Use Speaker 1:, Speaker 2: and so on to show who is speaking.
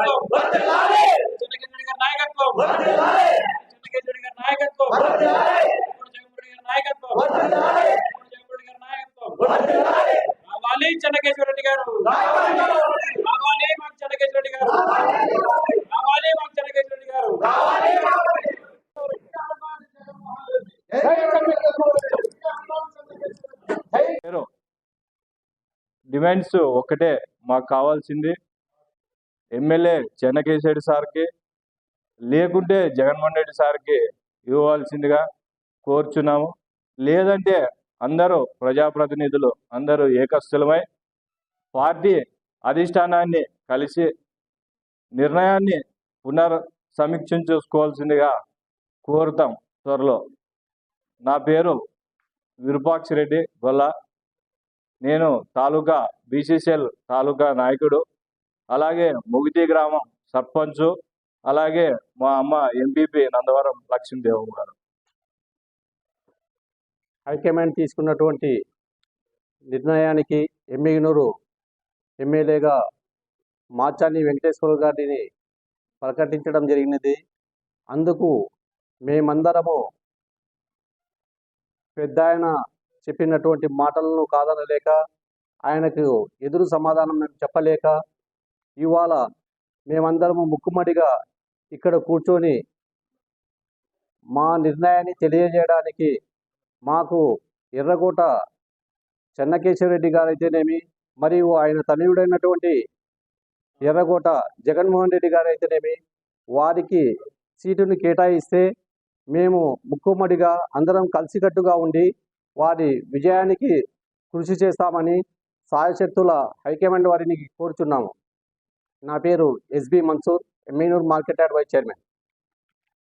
Speaker 1: నాయకత్వం చెన్నకేశ్వరి గారి నాయకత్వం గారి గారి నాయకత్వం ఇప్పుడు జగన్మోహన్ గారి నాయకత్వం. రావాలి చెన్నకేశ్వర రెడ్డి గారు. రావాలి! మాకు చెన్నకేశ్వర రెడ్డి గారు. రావాలి! మాకు చెన్నకేశ్వర రెడ్డి గారు.
Speaker 2: పేరు డిమాండ్స్ ఒకటే మాకు కావాల్సింది. ఎమ్మెల్యే చెన్నకేశెడ్డి సార్కి లేకుంటే జగన్మోహన్ రెడ్డి సార్కి ఇవ్వాల్సిందిగా కోరుచున్నాము. లేదంటే అందరూ ప్రజాప్రతినిధులు అందరూ ఏకస్థులమై పార్టీ అధిష్టానాన్ని కలిసి నిర్ణయాన్ని పునర్ సమీక్షించుకోవాల్సిందిగా కోరుతాం త్వరలో. నా పేరు విరూపాక్ష రెడ్డి గొల్ల నేను తాలూకా బీసీసీఎల్ తాలూకా నాయకుడు. అలాగే ముగితి గ్రామం సర్పంచ్ అలాగే మా అమ్మ ఎంపీపీ నందవరం లక్ష్మీదేవం గారు.
Speaker 3: హైకమాండ్ తీసుకున్నటువంటి నిర్ణయానికి ఎమ్మిగనూరు ఎమ్మెల్యేగా మాచాని వెంకటేశ్వర గారిని ప్రకటించడం జరిగినది. అందుకు మేమందరము పెద్ద ఆయన చెప్పినటువంటి మాటలను కాదనలేక ఆయనకు ఎదురు సమాధానం మేము చెప్పలేక ఇవాళ మేమందరము ముక్కుమడిగా ఇక్కడ కూర్చొని మా నిర్ణయాన్ని తెలియజేయడానికి మాకు ఎర్రకోట చెన్నకేశ్వరరెడ్డి గారు అయితేనేమి మరియు ఆయన తనయుడైనటువంటి ఎర్రకోట జగన్మోహన్ రెడ్డి గారు అయితేనేమి వారికి సీటును కేటాయిస్తే మేము ముక్కుమ్మడిగా అందరం కలిసికట్టుగా ఉండి వారి విజయానికి కృషి చేస్తామని సాయశక్తుల హైకమాండ్ వారిని కోరుచున్నాము. నా పేరు ఎస్బి మన్సూర్ ఎమ్మెనూర్ మార్కెట్ యార్డ్ వైస్ చైర్మన్.